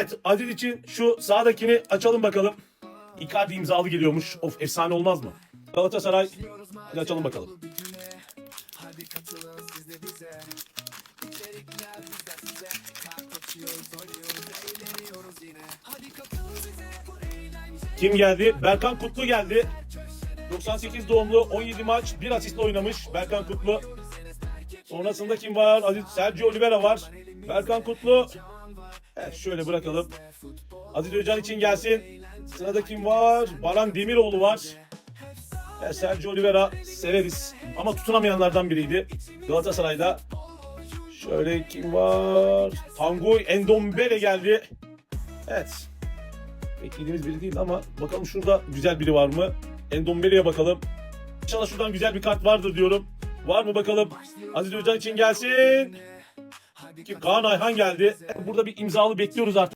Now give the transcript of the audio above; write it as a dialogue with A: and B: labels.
A: Evet Aziz için şu sağdakini açalım bakalım. Icardi imzalı geliyormuş. Of efsane olmaz mı? Galatasaray. Hadi açalım bakalım. Kim geldi? Berkan Kutlu geldi. 98 doğumlu 17 maç 1 asistle oynamış Berkan Kutlu. Sonrasında kim var? Aziz Sergio Oliveira var. Berkan Kutlu. Evet şöyle bırakalım. Aziz Özcan için gelsin. Sırada kim var? Baran Demiroğlu var. Evet, Sergio Oliveira severiz. Ama tutunamayanlardan biriydi. Galatasaray'da. Şöyle kim var? Tanguy Endombele geldi. Evet. Beklediğimiz biri değil ama bakalım şurada güzel biri var mı? Endombele'ye bakalım. İnşallah şuradan güzel bir kart vardır diyorum. Var mı bakalım? Aziz Özcan için gelsin. Kim? Kaan Ayhan geldi. Burada bir imzalı bekliyoruz artık.